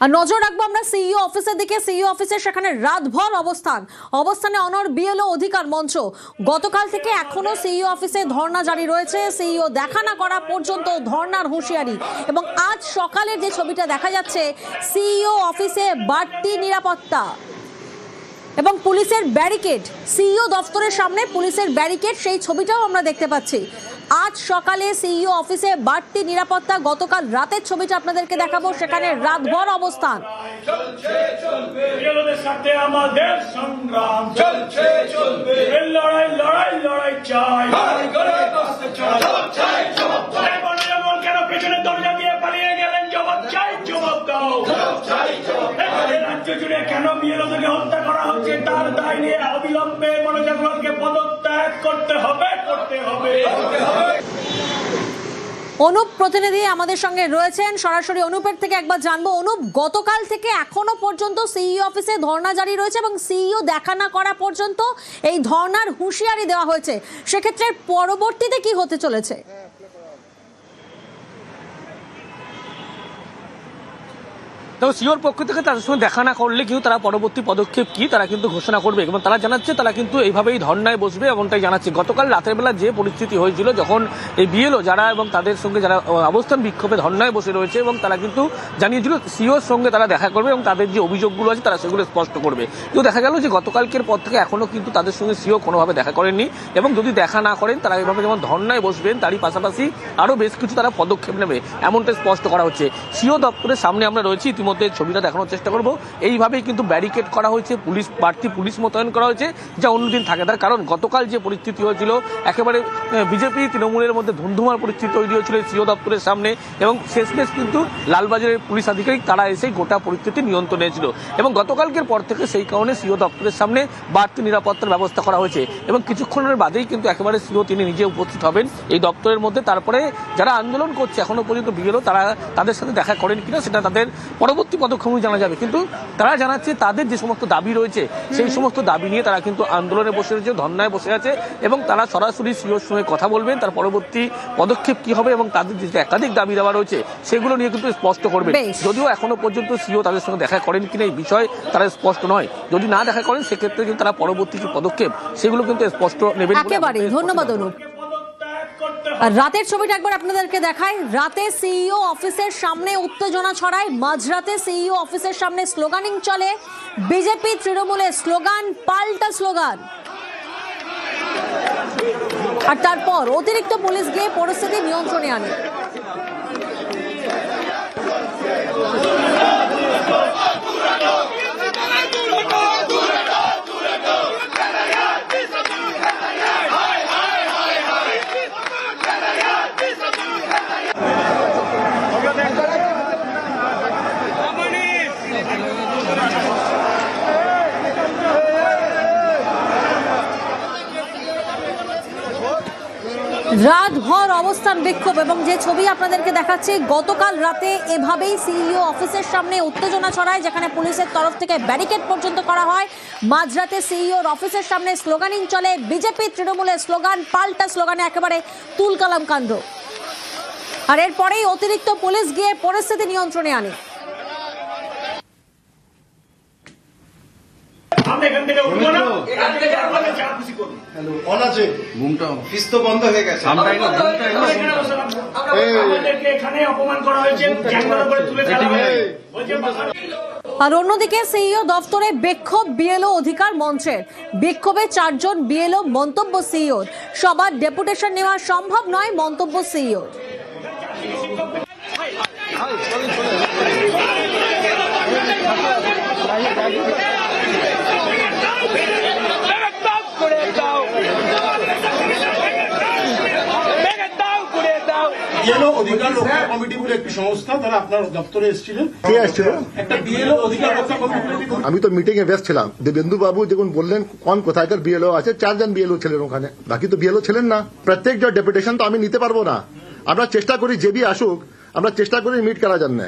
আর নজর রাখব আমরা সিইও অফিসের দিকে। সিইও অফিসের সেখানে রাতভর অবস্থান। অবস্থানে অনর বিএলও অধিকার মঞ্চ। গতকাল থেকে এখনও সিইও অফিসে ধর্ণা জারি রয়েছে। সিইও দেখা না করা পর্যন্ত ধর্নার হুঁশিয়ারি। এবং আজ সকালের যে ছবিটা দেখা যাচ্ছে সিইও অফিসে বাড়তি নিরাপত্তা। এবং পুলিশের ব্যারিকেড সিইও দফতরের সামনে পুলিশের ব্যারিকেড সেই ছবিটাও আমরা দেখতে পাচ্ছি। আজ সকালে সিইও অফিসে বাড়তি নিরাপত্তা গতকাল রাতের ছবিটা আপনাদেরকে দেখাবো সেখানে রাতভর অবস্থান। সাথে আমাদের সংগ্রাম। চলছে চলবে। লড়াই লড়াই চাই। কেন পেছনে দরজা দিয়ে পালিয়ে গেলেন? জবাব চাই জবাব দাও। জবাব চাই জবাব আমাদের রাজ্য জুড়ে কেন বিএলওদেরকে হত্যা করা হচ্ছে? তার দায় নিয়ে অবিলম্বে মনোজাগরণকে পদত্যাগ করতে হবে। করতে হবে। অনুপ প্রতিনিধি আমাদের সঙ্গে রয়েছেন। সরাসরি অনুপের থেকে একবার জানব। অনুপ, গতকাল থেকে এখনও পর্যন্ত সিইও অফিসে ধর্না জারি রয়েছে এবং সিইও দেখা না করা পর্যন্ত এই ধর্নার হুঁশিয়ারি দেওয়া হয়েছে। সেক্ষেত্রে পরবর্তীতে কি হতে চলেছে? দেখো সিওর পক্ষ থেকে তাদের সঙ্গে দেখা না করলে কিন্তু তারা পরবর্তী পদক্ষেপ কি, তারা কিন্তু ঘোষণা করবে এবং তারা জানাচ্ছে তারা কিন্তু এইভাবেই ধর্নায় বসবে এমনটাই জানাচ্ছে। গতকাল রাতের বেলা যে পরিস্থিতি হয়েছিল, যখন এই বিএলও যারা এবং তাদের সঙ্গে যারা অবস্থান বিক্ষোভে ধর্নায় বসে রয়েছে এবং তারা কিন্তু জানিয়েছিল সিওর সঙ্গে তারা দেখা করবে এবং তাদের যে অভিযোগগুলো আছে তারা সেগুলো স্পষ্ট করবে। কিন্তু দেখা গেল যে গতকালকের পর থেকে এখনও কিন্তু তাদের সঙ্গে সিও কোনোভাবে দেখা করেননি এবং যদি দেখা না করেন, তারা এভাবে যেমন ধর্নায় বসবেন, তারই পাশাপাশি আরও বেশ কিছু তারা পদক্ষেপ নেবে, এমনটাই স্পষ্ট করা হচ্ছে। সিও দপ্তরের সামনে আমরা রয়েছি ইতিমধ্যে ছবিটা দেখানোর চেষ্টা করব। এইভাবেই কিন্তু ব্যারিকেড করা হয়েছে, পুলিশ, বাড়তি পুলিশ মোতায়েন করা হয়েছে, যা অন্যদিন থাকে তার কারণ, গতকাল যে পরিস্থিতি হয়েছিল, একেবারে বিজেপি তৃণমূলের মধ্যে ধুন্ধুমার পরিস্থিতি তৈরি হয়েছিল সিও দপ্তরের সামনে এবং শেষমেশ কিন্তু লালবাজারের পুলিশ আধিকারিক, তারা এসে গোটা পরিস্থিতি নিয়ন্ত্রণে ছিল এবং গতকালকের পর থেকে সেই কারণে সিও দপ্তরের সামনে বাড়তি নিরাপত্তার ব্যবস্থা করা হয়েছে। এবং কিছুক্ষণের বাদেই কিন্তু একেবারে সিও তিনি নিজে উপস্থিত হবেন এই দপ্তরের মধ্যে। তারপরে যারা আন্দোলন করছে, এখনও পর্যন্ত বিগেলো তারা তাদের সাথে দেখা করেন কিনা, সেটা তাদের পরবর্তী পদক্ষেপ জানা যাবে। কিন্তু তারা জানাচ্ছে তাদের যে সমস্ত দাবি রয়েছে সেই সমস্ত দাবি নিয়ে তারা কিন্তু আন্দোলনে বসে রয়েছে ধর্নায় বসে আছে এবং তারা সরাসরি সিওর সঙ্গে কথা বলবেন তার পরবর্তী পদক্ষেপ কি হবে এবং তাদের যে একাধিক দাবি দেওয়া রয়েছে সেগুলো নিয়ে কিন্তু স্পষ্ট করবে। যদিও এখনও পর্যন্ত সিও তাদের সঙ্গে দেখা করেন কিনা এই বিষয় তারা স্পষ্ট নয়। যদি না দেখা করেন সেক্ষেত্রে কিন্তু তারা পরবর্তী যে পদক্ষেপ সেগুলো কিন্তু স্পষ্ট নেবেন একেবারে। ধন্যবাদ অনুপ পদত্যাগ করতে হবে আর রাতের ছবিটা একবার আপনাদেরকে দেখাই। রাতে সিইও অফিসের সামনে উত্তেজনা ছড়ায়, মাঝরাতে সিইও অফিসের সামনে স্লোগানিং চলে। বিজেপি তৃণমূলের স্লোগান, পাল্টা স্লোগান। আর তারপর অতিরিক্ত পুলিশ গিয়ে পরিস্থিতি নিয়ন্ত্রণে আনে। রাতভর অবস্থান বিক্ষোভ এবং যে ছবি আপনাদেরকে দেখাচ্ছি, গতকাল রাতে এভাবেই সিইও অফিসের সামনে উত্তেজনা ছড়ায়, যেখানে পুলিশের তরফ থেকে ব্যারিকেড পর্যন্ত করা হয়। মাঝরাতে সিইওর অফিসের সামনে স্লোগানিং চলে, বিজেপি তৃণমূলের স্লোগান, পাল্টা স্লোগানে একেবারে তুলকালাম কাণ্ড। আর এরপরেই অতিরিক্ত পুলিশ গিয়ে পরিস্থিতি নিয়ন্ত্রণে আনে। আমরা এখান থেকে উঠবো না। এখান থেকে আপনাদের যা খুশি করুন অন আছে ঘুমটা ফিস তো বন্ধ হয়ে গেছে। আমরা এখানে ঘুমটা আমরা এখানে বসে থাকব। আমাদেরকে এখানে অপমান করা হয়েছে জ্যাঙ্গের উপরে তুলে ফেলা হয়েছে। বলছে বাংলা- আর অন্যদিকে সিইও দফতরে বিক্ষোভ বিএলও অধিকার মঞ্চের বিক্ষোভে চারজন বিএলও মন্তব্য সিইওর। সবার ডেপুটেশন নেওয়া সম্ভব নয় মন্তব্য সিইওর। বিএলও অধিকার রক্ষা কমিটি বলে একটি সংস্থা তারা আপনার দপ্তরে এসেছিলেন। কে আসছিল একটা বিএলও অধিকার রক্ষা কমিটি আমি তো মিটিং এ ব্যস্ত ছিলাম। দেবেন্দু বাবু যখন বললেন কোন কোথায়কার বিএলও আছে? চারজন বিএলও ছিলেন ওখানে। বাকি তো বিএলও ছিলেন না। প্রত্যেক ডেপুটেশন তো আমি নিতে পারব না। আমরা চেষ্টা করি যে বি আসুক আমরা চেষ্টা করি মিট করার জন্য।